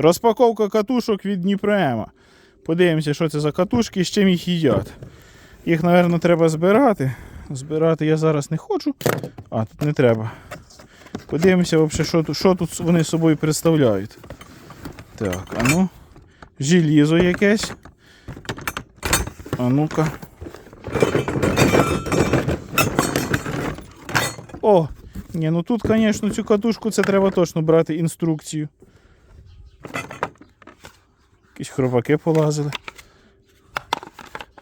Розпаковка катушок від Дніпрема. Подивимося, що це за катушки і з чим їх їдять. Їх, мабуть, треба збирати. Збирати я зараз не хочу. А, тут не треба. Подивимося, взагалі, що, тут- що тут вони собою представляють. Так, а ну. Желізо якесь. А ну-ка. О! Ні, ну тут, звісно, цю катушку це треба точно брати інструкцію. Якісь хробаки полазили.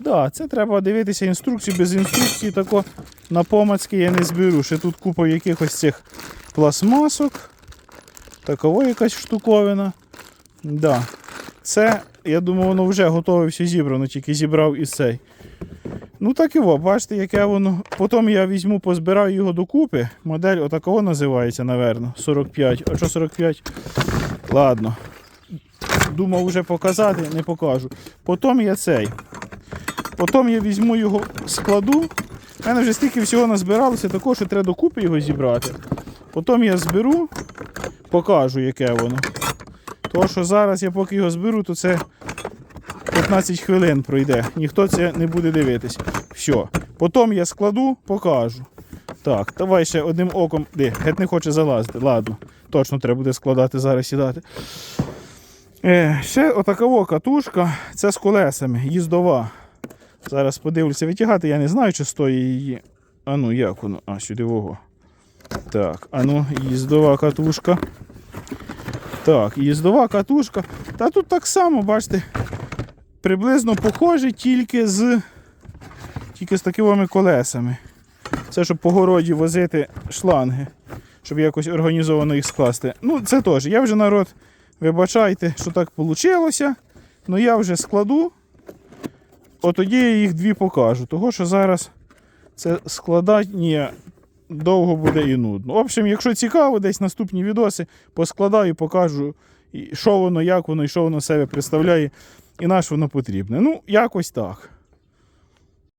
Да, це треба дивитися інструкцію. Без інструкції тако на помацьки я не зберу. Ще тут купа якихось цих пластмасок. Такова якась штуковина. Да. Це, я думаю, воно вже готове все зібрано, тільки зібрав і цей. Ну так і во, бачите, яке воно. Потім я візьму, позбираю його докупи. Модель отакого називається, напевно, 45. А що 45? Ладно. Думав вже показати, не покажу. Потім я цей. Потім я візьму його, складу. У мене вже стільки всього назбиралося, також що треба докупи його зібрати. Потім я зберу, покажу, яке воно. Тому що зараз я поки його зберу, то це 15 хвилин пройде. Ніхто це не буде дивитись. Все. Потім я складу, покажу. Так, давай ще одним оком. Де, геть не хоче залазити. Ладно, точно треба буде складати зараз сідати. Е, ще отакова катушка, це з колесами, їздова. Зараз подивлюся, витягати, я не знаю, чи стоїть її. А ну, як воно? А, сюди вого. Так, а ну, їздова катушка. Так, їздова катушка. Та тут так само, бачите, приблизно похоже, тільки з тільки з такими колесами. Це щоб по городі возити шланги, щоб якось організовано їх скласти. Ну, це теж. Я вже народ, вибачайте, що так вийшло. Ну я вже складу. От тоді я їх дві покажу. Того, що зараз це складання довго буде і нудно. В общем, якщо цікаво, десь наступні відоси поскладаю, покажу, що воно, як воно і що воно себе представляє, і на що воно потрібне. Ну, якось так.